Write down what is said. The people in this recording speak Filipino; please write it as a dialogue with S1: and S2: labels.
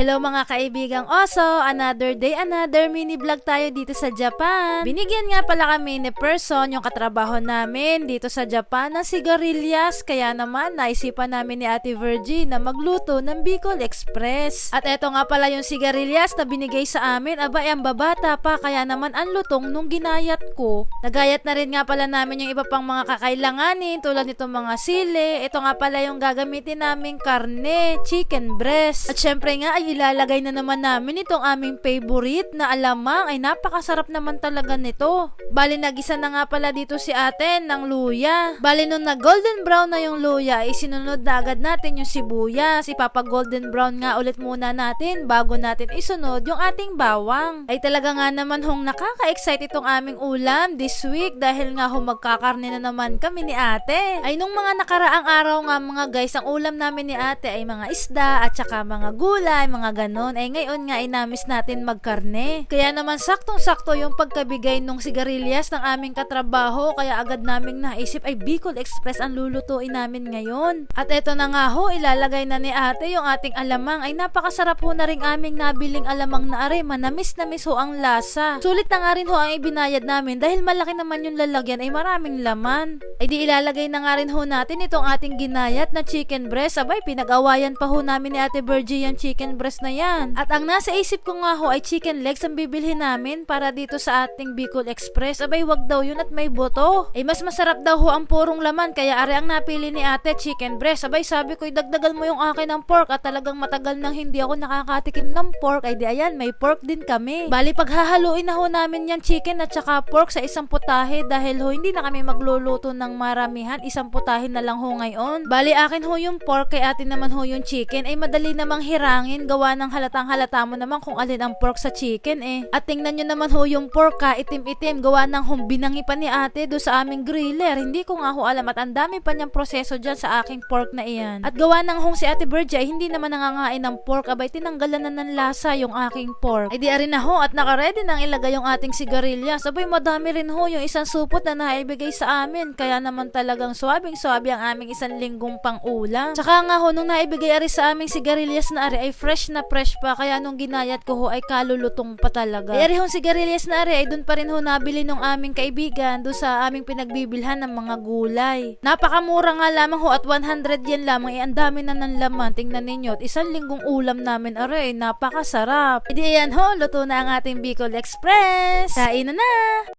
S1: Hello mga kaibigang oso, another day, another mini vlog tayo dito sa Japan. Binigyan nga pala kami ni person yung katrabaho namin dito sa Japan ng sigarilyas, kaya naman naisipan namin ni Ate Virgie na magluto ng Bicol Express. At eto nga pala yung sigarilyas na binigay sa amin, aba ang babata pa, kaya naman ang lutong nung ginayat ko. Nagayat na rin nga pala namin yung iba pang mga kakailanganin tulad nitong mga sili. Ito nga pala yung gagamitin naming karne, chicken breast. At syempre nga ay ilalagay na naman namin itong aming favorite na alamang ay napakasarap naman talaga nito. Bali nagisa na nga pala dito si ate ng luya. Bali nung na golden brown na yung luya ay sinunod na agad natin yung sibuyas. Ipapa golden brown nga ulit muna natin bago natin isunod yung ating bawang. Ay talaga nga naman hong nakaka-excite itong aming ulam this week dahil nga hong magkakarne na naman kami ni ate. Ay nung mga nakaraang araw nga mga guys, ang ulam namin ni ate ay mga isda at saka mga gulay, mga ganon. Ay ngayon nga ay namis natin magkarne. Kaya naman saktong-sakto yung pagkabigay nung sigarilyas ng aming katrabaho kaya agad naming naisip ay Bicol Express ang lulutuin namin ngayon. At eto na nga ho, ilalagay na ni ate yung ating alamang ay napakasarap ho na rin aming nabiling alamang na are, manamis na miss ho ang lasa. Sulit na nga rin ho ang ibinayad namin dahil malaki naman yung lalagyan ay maraming laman. Ay di ilalagay na nga rin ho natin itong ating ginayat na chicken breast. Abay, pinag-awayan pa ho namin ni ate Virgie yung chicken breast na yan. At ang nasa isip ko nga ho ay chicken legs ang bibilhin namin para dito sa ating Bicol Express. Abay, wag daw yun at may buto. Ay mas masarap daw ho ang purong laman kaya are ang napili ni ate chicken breast. Abay, sabi ko, dagdagal mo yung akin ng pork at talagang matagal nang hindi ako nakakatikim ng pork. Ay di ayan, may pork din kami. Bali, paghahaluin na ho namin yan chicken at saka pork sa isang putahe dahil ho hindi na kami magluluto ng maramihan. Isang putahe na lang ho ngayon. Bali, akin ho yung pork kay ate naman ho yung chicken. Ay madali namang hirangin gawa ng halatang halata mo naman kung alin ang pork sa chicken eh. At tingnan nyo naman ho yung pork ka, itim-itim, gawa ng hum binangi pa ni ate do sa aming griller. Hindi ko nga ho alam at ang dami pa niyang proseso dyan sa aking pork na iyan. At gawa ng hong si ate Virgie ay hindi naman nangangain ng pork, abay tinanggalan na ng lasa yung aking pork. Ay di arin na ho at nakaredy nang ilagay yung ating sigarilyas. Abay madami rin ho yung isang supot na naibigay sa amin. Kaya naman talagang swabing swabe ang aming isang linggong pang ulam. Tsaka nga ho nung naibigay ari sa aming sigarilyas na ari ay fresh na fresh pa. Kaya nung ginayat ko ho ay kalulutong pa talaga. Ari hong sigarilyas na ari ay dun pa rin ho nabili nung aming kaibigan doon sa aming pinagbibilhan ng mga gulay. Napakamura nga lamang ho at 100 yen lamang. Eh, ang dami na ng laman. Tingnan ninyo. At isang linggong ulam namin ari. Napakasarap. E di ayan ho, luto na ang ating Bicol Express. Kain na na!